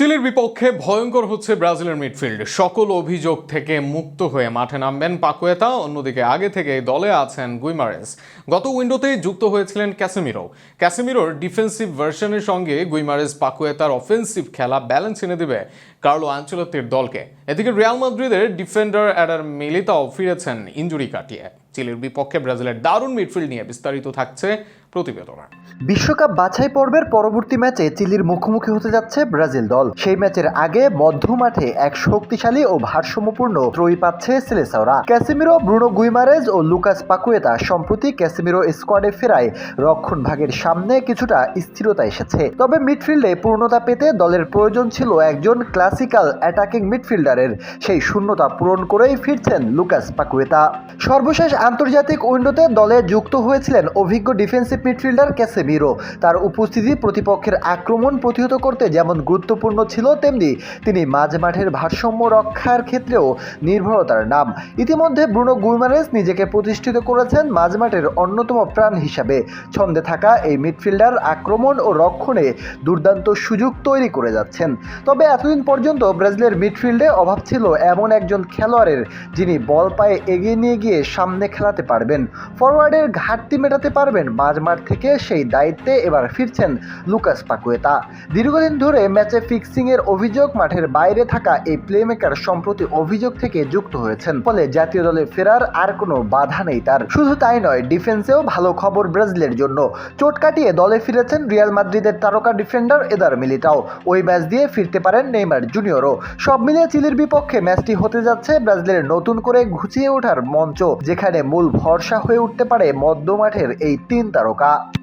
চিলির বিপক্ষে ভয়ঙ্কর হচ্ছে ব্রাজিলের মিডফিল্ড। সকল অভিযোগ থেকে মুক্ত হয়ে মাঠে নামবেন পাকুয়েতা, অন্যদিকে আগে থেকে দলে আছেন গুইমারেস। গত উইন্ডোতেই যুক্ত হয়েছিলেন ক্যাসেমিরো। ক্যাসেমিরোর ডিফেন্সিভ ভার্সনের সঙ্গে গুইমারেস পাকুয়েতার অফেন্সিভ খেলা ব্যালেন্স এনে দেবে কার্লো আঞ্চলত্তির দলকে। এদিকে রিয়াল মাদ্রিদের ডিফেন্ডার অ্যাডার মিলিতাও ফিরেছেন ইঞ্জুরি কাটিয়ে। চিলির বিপক্ষে ব্রাজিলের দারুণ মিডফিল্ড নিয়ে বিস্তারিত থাকছে প্রতিবেদনা। বিশ্বকাপ বাছাই পর্বের পরবর্তী ম্যাচে চিলির মুখোমুখি হতে যাচ্ছে ব্রাজিল দল। সেই ম্যাচের আগে মধ্য মাঠে এক শক্তিশালী ও ভারসাম্যপূর্ণ ত্রয়ী পাচ্ছে সেলেসাওরা। ক্যাসিমিরো, ব্রুনো গুইমারেজ ও লুকাস পাকুয়েতা সম্প্রতি ক্যাসিমিরো স্কোয়াডে ফেরায়। রক্ষণ ভাগের সামনে কিছুটা স্থিরতা এসেছে। তবে মিডফিল্ডে পূর্ণতা পেতে দলের প্রয়োজন ছিল একজন ক্লাসিক্যাল অ্যাটাকিং মিডফিল্ডারের। সেই শূন্যতা পূরণ করেই ফিরছেন লুকাস পাকুয়েতা। সর্বশেষ আন্তর্জাতিক উইন্ডোতে দলে যুক্ত হয়েছিলেন অভিজ্ঞ ডিফেন্সিভ মিডফিল্ডার ক্যাসেমিরো তার উপস্থিতি প্রতিপক্ষের আক্রমণ প্রতিহত করতে যেমন গুরুত্বপূর্ণ ছিল, তেমনি তিনি মাঝ মাঠের ভারসাম্য রক্ষার ক্ষেত্রেও নির্ভরতার নাম। ইতিমধ্যে ব্রুনো গুইমারেস নিজেকে প্রতিষ্ঠিত করেছেন মাঝ মাঠের অন্যতম প্রাণ হিসাবে। ছন্দে থাকা এই মিডফিল্ডার আক্রমণ ও রক্ষণে দুর্দান্ত সুযোগ তৈরি করে যাচ্ছেন। তবে এতদিন পর্যন্ত ব্রাজিলের মিডফিল্ডে অভাব ছিল এমন একজন খেলোয়াড়ের, যিনি বল পায়ে এগিয়ে নিয়ে গিয়ে সামনে খেলাতে পারবেন। ফরওয়ার্ডের ঘাটতি মেটাতে পারবেন মাঝ মাঠ থেকে সেই দায়িত্বে এবার ফিরছেন লুকাস পাকুয়েতা। দীর্ঘদিন ধরে ম্যাচে ফিক্সিংয়ের অভিযোগ, মাঠের বাইরে থাকা এই প্লেমেকার সম্প্রতি অভিযোগ থেকে যুক্ত হয়েছেন। ফলে জাতীয় দলে ফেরার আর কোনো বাধা নেই তার। শুধু তাই নয় ডিফেন্সেও ভালো খবর ব্রাজিলের জন্য। চোট কাটিয়ে দলে ফিরেছেন রিয়াল মাদ্রিদের তারকা ডিফেন্ডার এদার মিলিটাও। ওই ম্যাচ দিয়ে ফিরতে পারেন নেইমার জুনিয়রও। সব মিলিয়ে চিলির বিপক্ষে ম্যাচটি হতে যাচ্ছে ব্রাজিলের নতুন করে ঘুচিয়ে ওঠার মঞ্চ, যেখানে মূল ভরসা হয়ে উঠতে পারে মধ্য মাঠের এই তিন তারকা। kak.